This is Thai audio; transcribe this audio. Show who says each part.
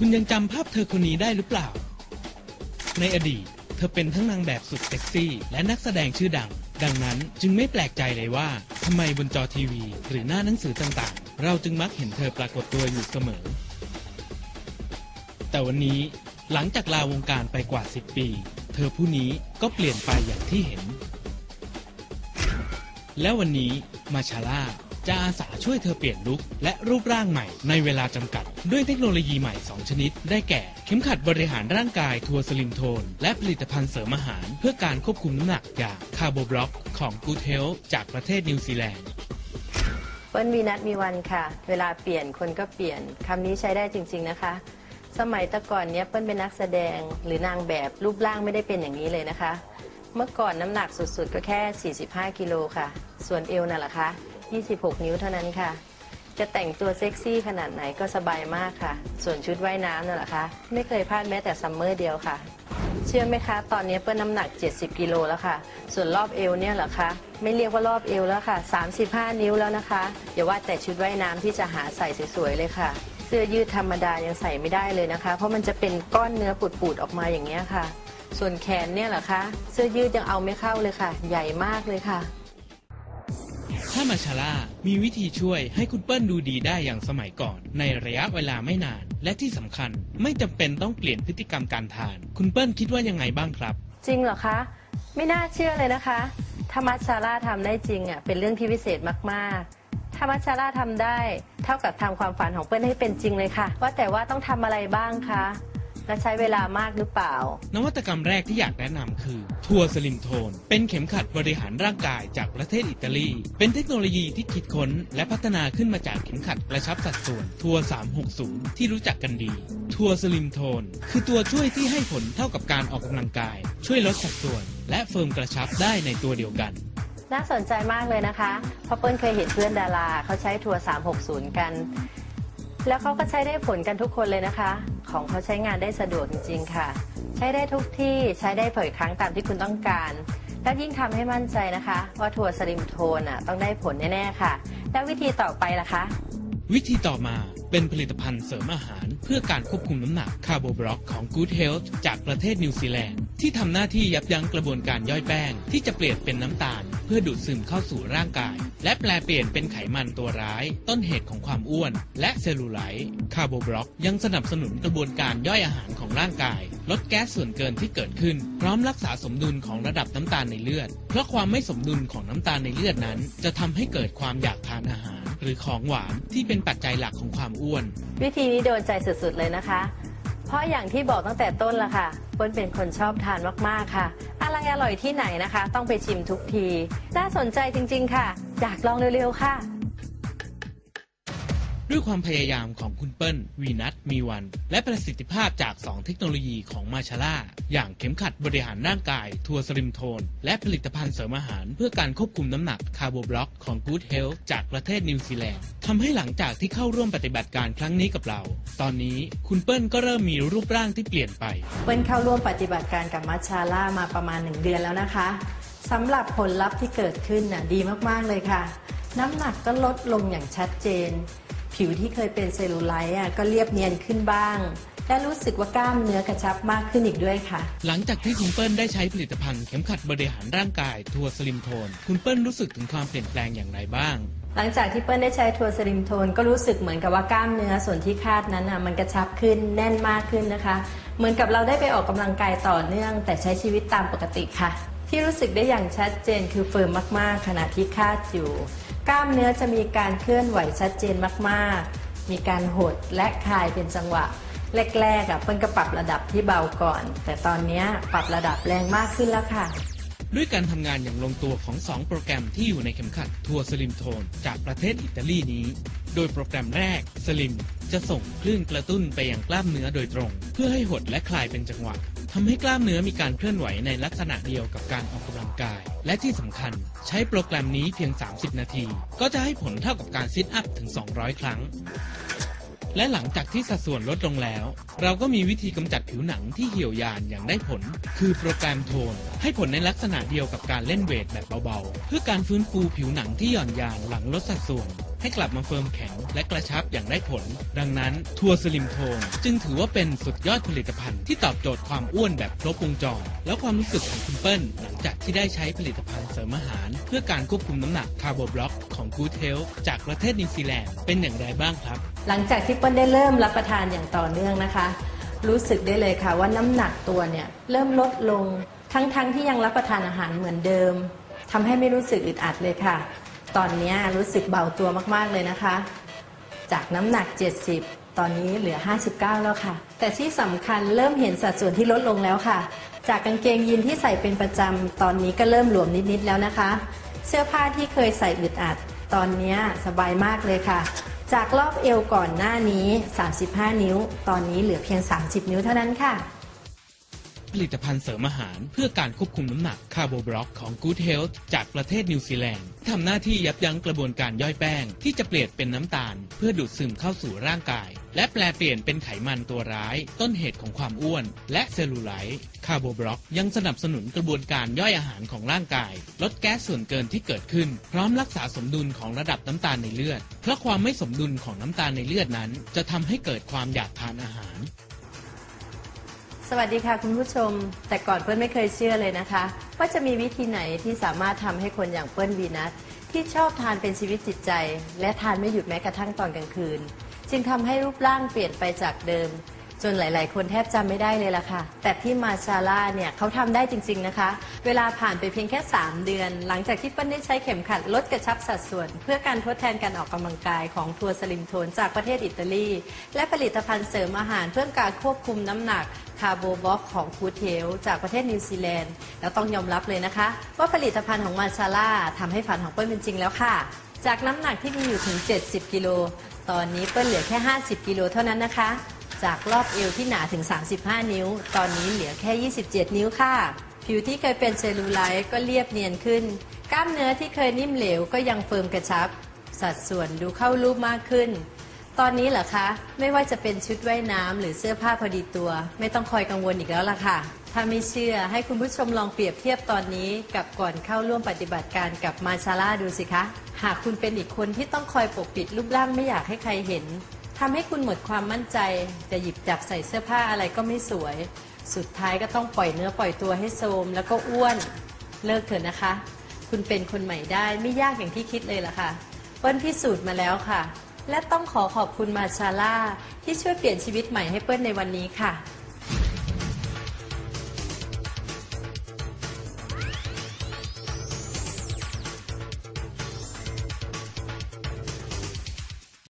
Speaker 1: คุณยังจำภาพเธอคนนี้ได้หรือเปล่า ในอดีต เธอเป็นทั้งนางแบบสุดเซ็กซี่ และนักแสดงชื่อดัง ดังนั้นจึงไม่แปลกใจเลยว่าทำไมบนจอทีวี หรือหน้าหนังสือต่างๆ เราจึงมักเห็นเธอปรากฏตัวอยู่เสมอ แต่วันนี้หลังจากลาวงการไปกว่า 10 ปี เธอผู้นี้ก็เปลี่ยนไปอย่างที่เห็น และวันนี้มาชาล่า จะอาสาช่วยเธอเปลี่ยนลุคและรูปร่างใหม่ ในเวลาจำกัด ด้วยเทคโนโลยีใหม่ 2 ชนิด ได้แก่ เข็มขัดบริหารร่างกายทัวร์สลิมโทน และผลิตภัณฑ์เสริมอาหาร เพื่อการควบคุมน้ำหนักอย่างคาร์โบบล็อกของ Good Health จากประเทศนิวซีแลนด์
Speaker 2: เปิ้ลมีนัดมีวันค่ะ เวลาเปลี่ยนคนก็เปลี่ยนคำนี้ใช้ได้จริง ๆนะคะ สมัยแต่ก่อนเนี้ยเปิ้ลเป็นนักแสดงหรือนางแบบรูปร่างไม่ได้เป็นอย่างนี้เลยนะคะ เมื่อก่อนน้ำหนักสุดๆก็แค่ 45 กิโลค่ะ ส่วนเอวน่ะล่ะคะ 26 นิ้วเท่านั้นค่ะ จะแต่งตัวเซ็กซี่ขนาดไหนก็สบายมากค่ะ ส่วนชุดว่ายน้ำน่ะล่ะคะ ไม่เคยพลาดแม้แต่ซัมเมอร์เดียวค่ะ เชื่อไหมคะ ตอนนี้เปิ้ลน้ำหนัก 70 กิโลแล้วค่ะ ส่วนรอบเอวเนี่ยเหรอคะ ไม่เรียกว่ารอบเอวแล้วค่ะ 35 นิ้วแล้วนะคะ อย่าว่าแต่ชุดว่ายน้ำที่จะหาใส่สวยๆเลยค่ะ เสื้อยืดธรรมดายังใส่ไม่ได้เลยนะคะ เพราะมันจะเป็นก้อนเนื้อปูดๆออกมาอย่างเงี้ยค่ะ ส่วนแขนเนี่ยเหรอคะ เสื้อยืดยังเอาไม่เข้าเลยค่ะ ใหญ่มากเลยค่ะ
Speaker 1: ถ้ามาชาล่ามีวิธีช่วยให้คุณเปิ้ลดูดีได้อย่างสมัยก่อน ในระยะเวลาไม่นาน และที่สำคัญไม่จำเป็นต้องเปลี่ยนพฤติกรรมการทาน คุณเปิ้ลคิดว่ายังไงบ้างครับ
Speaker 2: จริงเหรอคะ ไม่น่าเชื่อเลยนะคะถ้ามัชชาร่าทำได้จริงอะเป็นเรื่องที่พิเศษมากๆถ้ามัชชาร่าทำได้ เท่ากับทำความฝันของเปิ้ลให้เป็นจริงเลยค่ะ ว่าแต่ว่าต้องทำอะไรบ้างคะ และใช้เวลามากหรือเปล่า
Speaker 1: นวัตกรรมแรกที่อยากแนะนำคือ ทัวร์สลิมโทน เป็นเข็มขัดบริหารร่างกายจากประเทศอิตาลี เป็นเทคโนโลยีที่คิดค้น และพัฒนาขึ้นมาจากเข็มขัดกระชับสัดส่วน ทัวร์ 360 ที่รู้จักกันดี ทัวร์สลิมโทน คือตัวช่วยที่ให้ผลเท่ากับการออกกำลังกาย ช่วยลดสัดส่วน และเฟิร์มกระชับได้ในตัวเดียวกัน
Speaker 2: น่าสนใจมากเลยนะคะเพราะเปิ้ลเคยเห็นเพื่อนดาราเขาใช้ทัวร์ 360 กัน แล้วเขาก็ใช้ได้ผลกันทุกคนเลยนะคะ ของเขาใช้งานได้สะดวกจริง ๆ ค่ะ ใช้ได้ทุกที่ใช้ได้เผยครั้งตามที่คุณต้องการและยิ่งทำให้มั่นใจนะคะ ว่าทัวร์สลิมโทนอะต้องได้ผลแน่ๆค่ะ แล้ววิธีต่อไปล่ะคะ
Speaker 1: วิธีต่อมาเป็นผลิตภัณฑ์เสริมอาหาร เพื่อการควบคุมน้ำหนักคาร์โบบล็อกของ Good Health จากประเทศนิวซีแลนด์ที่ทำหน้าที่ยับยั้งกระบวนการย่อยแป้ง ที่จะเปลี่ยนเป็นน้ำตาล เพื่อดูดซึมเข้าสู่ร่างกาย และแปลเปลี่ยนเป็นไขมันตัวร้าย ต้นเหตุของความอ้วน และเซลลูไลท์คาร์โบบล็อกยังสนับสนุนกระบวนการย่อยอาหารของร่างกาย ลดแก๊สส่วนเกินที่เกิดขึ้น พร้อมรักษาสมดุลของระดับน้ำตาลในเลือด เพราะความไม่สมดุลของน้ำตาลในเลือดนั้น จะทำให้เกิดความอยากทานอาหาร หรือของหวานที่เป็นปัจจัยหลักของความอ้วน
Speaker 2: วิธีนี้โดนใจสุดๆเลยนะคะ เพราะอย่างที่บอกตั้งแต่ต้นละค่ะเปิ้ลเป็นคนชอบทานมากๆค่ะ อะไรอร่อยที่ไหนนะคะ ต้องไปชิมทุกที น่าสนใจจริง ๆ ค่ะอยากลองเร็วๆค่ะ
Speaker 1: ด้วยความพยายามของคุณเปิ้ลวีนัทมีวัน และประสิทธิภาพจาก 2 เทคโนโลยีของมาชาล่าอย่างเข็มขัดบริหารร่างกาย ทัวสลิมโทน และผลิตภัณฑ์เสริมอาหาร เพื่อการควบคุมน้ำหนักคาร์โบบล็อกของ Good Health จากประเทศนิวซีแลนด์ทำให้หลังจากที่เข้าร่วมปฏิบัติการครั้งนี้กับเรา ตอนนี้คุณเปิ้ลก็เริ่มมีรูปร่างที่เปลี่ยนไป
Speaker 2: เปิ้ลเข้าร่วมปฏิบัติการกับมัชชาล่ามาประมาณ 1 เดือนแล้วนะคะสำหรับผลลัพธ์ที่เกิดขึ้นน่ะดีมากๆเลยค่ะ น้ำหนักก็ลดลงอย่างชัดเจน ผิวที่เคยเป็นเซลลูไลท์อะก็เรียบเนียนขึ้นบ้าง และรู้สึกว่ากล้ามเนื้อกระชับมากขึ้นอีกด้วยค่ะ
Speaker 1: หลังจากที่คุณเปิ้ลได้ใช้ผลิตภัณฑ์เข็มขัดบริหารร่างกายทัวร์สลิมโทน คุณเปิ้ลรู้สึกถึงความเปลี่ยนแปลงอย่างไรบ้าง
Speaker 2: หลังจากที่เปิ้ลได้ใช้ทัวร์สลิมโทนก็รู้สึกเหมือนกับว่ากล้ามเนื้อส่วนที่คาดนั้นอะมันกระชับขึ้นแน่นมากขึ้นนะคะ เหมือนกับเราได้ไปออกกำลังกายต่อเนื่อง แต่ใช้ชีวิตตามปกติค่ะ ที่รู้สึกได้อย่างชัดเจนคือเฟิร์มมาก ๆ ขณะที่คาดอยู่ กล้ามเนื้อจะมีการเคลื่อนไหวชัดเจนมาก ๆ มีการหดและคลายเป็นจังหวะ แรกๆอะเปิ้ลก็ปรับระดับที่เบาก่อน แต่ตอนนี้ปรับระดับแรงมากขึ้นแล้วค่ะ
Speaker 1: ด้วยการทำงานอย่างลงตัวของ 2 โปรแกรมที่อยู่ในเข็มขัดทัวร์สลิมโทนจากประเทศอิตาลีนี้ โดยโปรแกรมแรกสลิมจะส่งคลื่นกระตุ้นไปยังกล้ามเนื้อโดยตรง เพื่อให้หดและคลายเป็นจังหวะ ทำให้กล้ามเนื้อมีการเคลื่อนไหวในลักษณะเดียวกับการออกกำลังกาย และที่สำคัญใช้โปรแกรมนี้เพียง 30 นาที ก็จะให้ผลเท่ากับการซิทอัพถึง 200 ครั้ง และหลังจากที่สัดส่วนลดลงแล้ว เราก็มีวิธีกำจัดผิวหนังที่เหี่ยวยานอย่างได้ผล คือโปรแกรมโทน ให้ผลในลักษณะเดียวกับการเล่นเวทแบบเบาๆ เพื่อการฟื้นฟูผิวหนังที่หย่อนยานหลังลดสัดส่วน ให้กลับมาเฟิร์มแข็งและกระชับอย่างได้ผล ดังนั้นทัวร์สลิมโทนจึงถือว่าเป็นสุดยอดผลิตภัณฑ์ที่ตอบโจทย์ความอ้วนแบบครบวงจรแล้วความรู้สึกของคุณเปิ้ลหลังจากที่ได้ใช้ผลิตภัณฑ์เสริมอาหาร เพื่อการควบคุมน้ำหนักคาร์โบบล็อกของ Good Health จากประเทศนิวซีแลนด์เป็นอย่างไรบ้างครับ
Speaker 2: หลังจากที่เปิ้ลได้เริ่มรับประทานอย่างต่อเนื่องนะคะ รู้สึกได้เลยค่ะว่าน้ำหนักตัวเนี่ยเริ่มลดลงทั้งๆทที่ยังรับประทานอาหารเหมือนเดิมทำให้ไม่รู้สึกอึดอัดเลยค่ะ ตอนนี้รู้สึกเบาตัวมากๆเลยนะคะ จากน้ำหนัก 70 ตอนนี้เหลือ 59 แล้วค่ะ แต่ที่สำคัญเริ่มเห็นสัดส่วนที่ลดลงแล้วค่ะ จากกางเกงยีนที่ใส่เป็นประจำตอนนี้ก็เริ่มหลวมนิดๆแล้วนะคะ เสื้อผ้าที่เคยใส่อึดอัด ตอนนี้สบายมากเลยค่ะ จากรอบเอวก่อนหน้านี้ 35 นิ้ว ตอนนี้เหลือเพียง 30 นิ้วเท่านั้นค่ะ
Speaker 1: ผลิตภัณฑ์เสริมอาหาร เพื่อการควบคุมน้ำหนักคาร์โบบล็อกของ Good Health จากประเทศนิวซีแลนด์ทำหน้าที่ยับยั้งกระบวนการย่อยแป้ง ที่จะเปลี่ยนเป็นน้ำตาล เพื่อดูดซึมเข้าสู่ร่างกาย และแปลเปลี่ยนเป็นไขมันตัวร้าย ต้นเหตุของความอ้วน และเซลลูไลท์คาร์โบบล็อกยังสนับสนุนกระบวนการย่อยอาหารของร่างกาย ลดแก๊สส่วนเกินที่เกิดขึ้น พร้อมรักษาสมดุลของระดับน้ำตาลในเลือดเพราะความไม่สมดุลของน้ำตาลในเลือดนั้น จะทำให้เกิดความอยากทานอาหาร
Speaker 2: สวัสดีค่ะคุณผู้ชม แต่ก่อนเพื่อนไม่เคยเชื่อเลยนะคะ ว่าจะมีวิธีไหนที่สามารถทำให้คนอย่างเพื่อนวีนัสที่ชอบทานเป็นชีวิตจิตใจ และทานไม่หยุดแม้กระทั่งตอนกลางคืน จึงทำให้รูปร่างเปลี่ยนไปจากเดิม จนหลาย ๆ คนแทบจำไม่ได้เลยล่ะค่ะ แต่ที่มาชาร่าเนี่ยเขาทำได้จริง ๆ นะคะ เวลาผ่านไปเพียงแค่ 3 เดือน หลังจากที่เปิ้ลได้ใช้เข็มขัดลดกระชับสัดส่วน เพื่อการทดแทนการออกกำลังกายของทัวร์สลิมโทนจากประเทศอิตาลี และผลิตภัณฑ์เสริมอาหารเพื่อการควบคุมน้ำหนักคาร์โบบ็อกของฟูเทลจากประเทศนิวซีแลนด์ แล้วต้องยอมรับเลยนะคะ ว่าผลิตภัณฑ์ของมาชาร่าทำให้ฝันของเปิ้ลเป็นจริงแล้วค่ะ จากน้ำหนักที่มีอยู่ถึง 70 กิโล ตอนนี้เปิ้ลเหลือแค่ 50 กิโลเท่านั้นนะคะ จากรอบเอวที่หนาถึง 35 นิ้ว ตอนนี้เหลือแค่ 27 นิ้วค่ะ ผิวที่เคยเป็นเซลลูไลท์ก็เรียบเนียนขึ้น กล้ามเนื้อที่เคยนิ่มเหลวก็ยังเฟิร์มกระชับ สัดส่วนดูเข้ารูปมากขึ้น ตอนนี้เหรอคะ ไม่ว่าจะเป็นชุดว่ายน้ำหรือเสื้อผ้าพอดีตัว ไม่ต้องคอยกังวลอีกแล้วล่ะค่ะ ถ้าไม่เชื่อให้คุณผู้ชมลองเปรียบเทียบตอนนี้ กับก่อนเข้าร่วมปฏิบัติการกับมาชาร่าดูสิคะ หากคุณเป็นอีกคนที่ต้องคอยปกปิดรูปร่างไม่อยากให้ใครเห็น ทำให้คุณหมดความมั่นใจ จะหยิบจับใส่เสื้อผ้าอะไรก็ไม่สวย สุดท้ายก็ต้องปล่อยเนื้อปล่อยตัวให้โทรมแล้วก็อ้วนเลิกเถอะนะคะ คุณเป็นคนใหม่ได้ไม่ยากอย่างที่คิดเลยล่ะค่ะเปิ้ลพิสูจน์มาแล้วค่ะ และต้องขอขอบคุณมาชาร่าที่ช่วยเปลี่ยนชีวิตใหม่ให้เปิ้ลในวันนี้ค่ะ